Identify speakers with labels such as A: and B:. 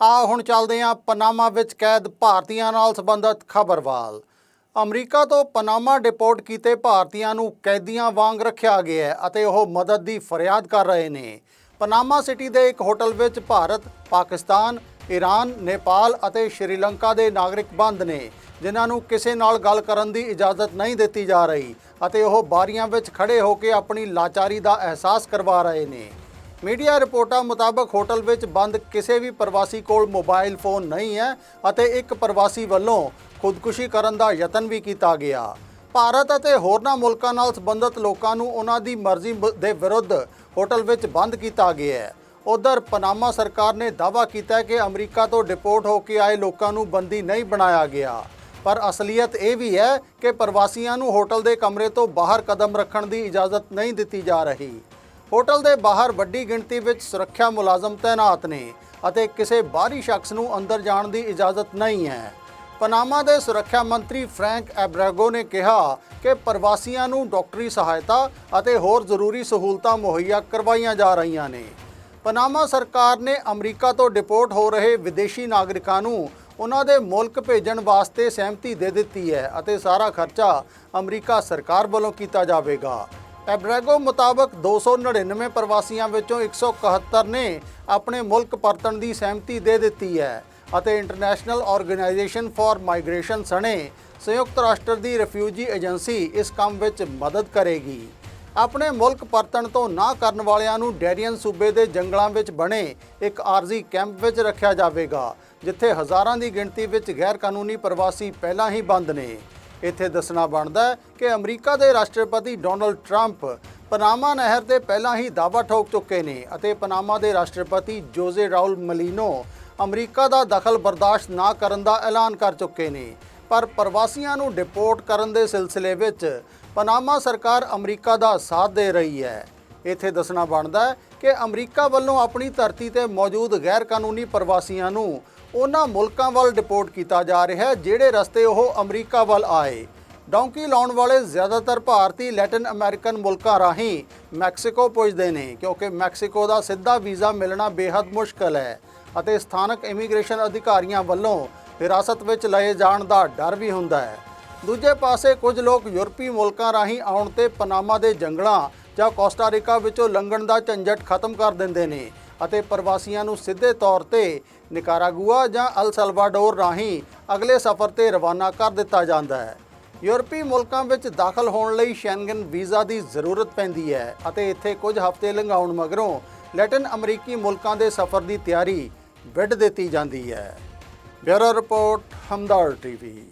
A: ਆ ਹੁਣ ਚੱਲਦੇ ਹਾਂ ਪਨਾਮਾ ਵਿੱਚ ਕੈਦ ਭਾਰਤੀਆਂ ਨਾਲ ਸੰਬੰਧਿਤ ਖਬਰਵਾਲ। ਅਮਰੀਕਾ ਤੋਂ ਪਨਾਮਾ ਡਿਪੋਰਟ ਕੀਤੇ ਭਾਰਤੀਆਂ ਨੂੰ ਕੈਦੀਆਂ ਵਾਂਗ ਰੱਖਿਆ ਗਿਆ ਹੈ ਅਤੇ ਉਹ ਮਦਦ ਦੀ ਫਰਿਆਦ ਕਰ ਰਹੇ ਨੇ। ਪਨਾਮਾ ਸਿਟੀ ਦੇ ਇੱਕ ਹੋਟਲ ਵਿੱਚ ਭਾਰਤ, ਪਾਕਿਸਤਾਨ ਈਰਾਨ ਨੇਪਾਲ ਅਤੇ ਸ਼੍ਰੀਲੰਕਾ ਦੇ ਨਾਗਰਿਕ ਬੰਦ ਨੇ, ਜਿਨ੍ਹਾਂ ਨੂੰ ਕਿਸੇ ਨਾਲ ਗੱਲ ਕਰਨ ਦੀ ਇਜਾਜ਼ਤ ਨਹੀਂ ਦਿੱਤੀ ਜਾ ਰਹੀ ਅਤੇ ਉਹ ਬਾਰੀਆਂ ਵਿੱਚ ਖੜੇ ਹੋ ਕੇ ਆਪਣੀ ਲਾਚਾਰੀ ਦਾ ਅਹਿਸਾਸ ਕਰਵਾ ਰਹੇ ਨੇ। ਮੀਡੀਆ ਰਿਪੋਰਟਾਂ ਮੁਤਾਬਕ ਹੋਟਲ ਵਿੱਚ ਬੰਦ ਕਿਸੇ ਵੀ ਪ੍ਰਵਾਸੀ ਕੋਲ ਮੋਬਾਈਲ ਫੋਨ ਨਹੀਂ ਹੈ ਅਤੇ ਇੱਕ ਪ੍ਰਵਾਸੀ ਵੱਲੋਂ ਖੁਦਕੁਸ਼ੀ ਕਰਨ ਦਾ ਯਤਨ ਵੀ ਕੀਤਾ ਗਿਆ। ਭਾਰਤ ਅਤੇ ਹੋਰਨਾਂ ਮੁਲਕਾਂ ਨਾਲ ਸੰਬੰਧਿਤ ਲੋਕਾਂ ਨੂੰ ਉਹਨਾਂ ਦੀ ਮਰਜ਼ੀ ਦੇ ਵਿਰੁੱਧ ਹੋਟਲ ਵਿੱਚ ਬੰਦ ਕੀਤਾ ਗਿਆ ਹੈ। ਉਧਰ ਪਨਾਮਾ ਸਰਕਾਰ ਨੇ ਦਾਅਵਾ ਕੀਤਾ ਕਿ ਅਮਰੀਕਾ ਤੋਂ ਡਿਪੋਰਟ ਹੋ ਕੇ ਆਏ ਲੋਕਾਂ ਨੂੰ ਬੰਦੀ ਨਹੀਂ ਬਣਾਇਆ ਗਿਆ। ਪਰ ਅਸਲੀਅਤ ਇਹ ਵੀ ਹੈ ਕਿ ਪ੍ਰਵਾਸੀਆਂ ਨੂੰ ਹੋਟਲ ਦੇ ਕਮਰੇ ਤੋਂ ਬਾਹਰ ਕਦਮ ਰੱਖਣ ਦੀ ਇਜਾਜ਼ਤ ਨਹੀਂ ਦਿੱਤੀ ਜਾ ਰਹੀ। ਹੋਟਲ ਦੇ ਬਾਹਰ ਵੱਡੀ ਗਿਣਤੀ ਵਿੱਚ ਸੁਰੱਖਿਆ ਮੁਲਾਜ਼ਮ ਤਾਇਨਾਤ ਨੇ ਅਤੇ ਕਿਸੇ ਬਾਹਰੀ ਸ਼ਖਸ ਨੂੰ ਅੰਦਰ ਜਾਣ ਦੀ ਇਜਾਜ਼ਤ ਨਹੀਂ ਹੈ। ਪਨਾਮਾ ਦੇ ਸੁਰੱਖਿਆ ਮੰਤਰੀ ਫ੍ਰੈਂਕ ਐਬਰਾਗੋ ਨੇ ਕਿਹਾ ਕਿ ਪ੍ਰਵਾਸੀਆਂ ਨੂੰ ਡਾਕਟਰੀ ਸਹਾਇਤਾ ਅਤੇ ਹੋਰ ਜ਼ਰੂਰੀ ਸਹੂਲਤਾਂ ਮੁਹੱਈਆ ਕਰਵਾਈਆਂ ਜਾ ਰਹੀਆਂ ਨੇ। ਪਨਾਮਾ ਸਰਕਾਰ ਨੇ ਅਮਰੀਕਾ ਤੋਂ ਡਿਪੋਰਟ ਹੋ ਰਹੇ ਵਿਦੇਸ਼ੀ ਨਾਗਰਿਕਾਂ ਨੂੰ ਉਹਨਾਂ ਦੇ ਮੁਲਕ ਭੇਜਣ ਵਾਸਤੇ ਸਹਿਮਤੀ ਦੇ ਦਿੱਤੀ ਹੈ ਅਤੇ ਸਾਰਾ ਖਰਚਾ ਅਮਰੀਕਾ ਸਰਕਾਰ ਵੱਲੋਂ ਕੀਤਾ ਜਾਵੇਗਾ। ਐਬਰੈਗੋ ਮੁਤਾਬਕ 299 ਪ੍ਰਵਾਸੀਆਂ ਵਿੱਚੋਂ 171 ਨੇ ਆਪਣੇ ਮੁਲਕ ਪਰਤਣ ਦੀ ਸਹਿਮਤੀ ਦੇ ਦਿੱਤੀ ਹੈ ਅਤੇ ਇੰਟਰਨੈਸ਼ਨਲ ਆਰਗੇਨਾਈਜੇਸ਼ਨ ਫਾਰ ਮਾਈਗ੍ਰੇਸ਼ਨ ਸਣੇ ਸੰਯੁਕਤ ਰਾਸ਼ਟਰ ਦੀ ਰਿਫਿਊਜੀ ਏਜੰਸੀ ਇਸ ਕੰਮ ਵਿੱਚ ਮਦਦ ਕਰੇਗੀ। ਆਪਣੇ ਮੁਲਕ ਪਰਤਣ ਤੋਂ ਨਾ ਕਰਨ ਵਾਲਿਆਂ ਨੂੰ ਡੈਰੀਅਨ ਸੂਬੇ ਦੇ ਜੰਗਲਾਂ ਵਿੱਚ ਬਣੇ ਇੱਕ ਆਰਜ਼ੀ ਕੈਂਪ ਵਿੱਚ ਰੱਖਿਆ ਜਾਵੇਗਾ, ਜਿੱਥੇ ਹਜ਼ਾਰਾਂ ਦੀ ਗਿਣਤੀ ਵਿੱਚ ਗੈਰ ਕਾਨੂੰਨੀ ਪ੍ਰਵਾਸੀ ਪਹਿਲਾਂ ਹੀ ਬੰਦ ਨੇ। ਇੱਥੇ ਦੱਸਣਾ ਬਣਦਾ ਹੈ ਕਿ ਅਮਰੀਕਾ ਦੇ ਰਾਸ਼ਟਰਪਤੀ ਡੋਨਲਡ ਟਰੰਪ ਪਨਾਮਾ ਨਹਿਰ ਤੇ ਪਹਿਲਾਂ ਹੀ ਦਾਅਵਾ ਠੋਕ ਚੁੱਕੇ ਨੇ ਅਤੇ ਪਨਾਮਾ ਦੇ ਰਾਸ਼ਟਰਪਤੀ ਜੋਜ਼ੇ ਰਾਉਲ ਮਲੀਨੋ ਅਮਰੀਕਾ ਦਾ ਦਖਲ ਬਰਦਾਸ਼ਤ ਨਾ ਕਰਨ ਦਾ ਐਲਾਨ ਕਰ ਚੁੱਕੇ ਨੇ। ਪਰ ਪ੍ਰਵਾਸੀਆਂ ਨੂੰ ਡਿਪੋਰਟ ਕਰਨ ਦੇ ਸਿਲਸਿਲੇ ਵਿੱਚ ਪਨਾਮਾ ਸਰਕਾਰ ਅਮਰੀਕਾ ਦਾ ਸਾਥ ਦੇ ਰਹੀ ਹੈ। ਇੱਥੇ ਦੱਸਣਾ ਬਣਦਾ ਹੈ ਕਿ ਅਮਰੀਕਾ ਵੱਲੋਂ ਆਪਣੀ ਧਰਤੀ ਤੇ ਮੌਜੂਦ ਗੈਰ ਕਾਨੂੰਨੀ ਪ੍ਰਵਾਸੀਆਂ ਨੂੰ ਉਹਨਾਂ ਮੁਲਕਾਂ ਵੱਲ ਡਿਪੋਰਟ ਕੀਤਾ ਜਾ ਰਿਹਾ ਹੈ, ਜਿਹੜੇ ਰਸਤੇ ਉਹ ਅਮਰੀਕਾ ਵੱਲ ਆਏ। ਡੌਂਕੀ ਲਾਉਣ ਵਾਲੇ ਜ਼ਿਆਦਾਤਰ ਭਾਰਤੀ ਲੈਟਿਨ ਅਮਰੀਕਨ ਮੁਲਕਾਂ ਰਾਹੀਂ ਮੈਕਸੀਕੋ ਪੁੱਜਦੇ ਨੇ, ਕਿਉਂਕਿ ਮੈਕਸੀਕੋ ਦਾ ਸਿੱਧਾ ਵੀਜ਼ਾ ਮਿਲਣਾ ਬੇहद ਮੁਸ਼ਕਲ ਹੈ ਅਤੇ ਸਥਾਨਕ ਇਮੀਗ੍ਰੇਸ਼ਨ ਅਧਿਕਾਰੀਆਂ ਵੱਲੋਂ ਹਿਰਾਸਤ ਵਿੱਚ ਲਏ ਜਾਣ ਦਾ ਡਰ ਵੀ ਹੁੰਦਾ ਹੈ। ਦੂਜੇ ਪਾਸੇ ਕੁਝ ਲੋਕ ਯੂਰਪੀ ਮੁਲਕਾਂ ਰਾਹੀਂ ਆਉਣ ਤੇ ਪਨਾਮਾ ਦੇ ਜੰਗਲਾਂ ਜਾਂ ਕੋਸਟਾਰੀਕਾ ਵਿੱਚੋਂ ਲੰਘਣ ਦਾ ਝੰਜਟ ਖਤਮ ਕਰ ਦਿੰਦੇ ਨੇ। ਅਤੇ ਪ੍ਰਵਾਸੀਆਂ ਨੂੰ ਸਿੱਧੇ ਤੌਰ ਤੇ ਨਿਕਾਰਾਗੁਆ ਜਾਂ ਅਲ ਸਲਵਾਡੋਰ ਰਾਹੀਂ ਅਗਲੇ ਸਫ਼ਰ ਤੇ ਰਵਾਨਾ ਕਰ ਦਿੱਤਾ ਜਾਂਦਾ ਹੈ। ਯੂਰਪੀ ਮੁਲਕਾਂ ਵਿੱਚ ਦਾਖਲ ਹੋਣ ਲਈ ਸ਼ੈਂਗਨ ਵੀਜ਼ਾ ਦੀ ਜ਼ਰੂਰਤ ਪੈਂਦੀ ਹੈ ਅਤੇ ਇੱਥੇ ਕੁਝ ਹਫ਼ਤੇ ਲੰਘਾਉਣ ਮਗਰੋਂ ਲੈਟਿਨ ਅਮਰੀਕੀ ਮੁਲਕਾਂ ਦੇ ਸਫ਼ਰ ਦੀ ਤਿਆਰੀ ਵਿੱਢ ਦਿੱਤੀ ਜਾਂਦੀ ਹੈ। Bureau report Hamdard TV.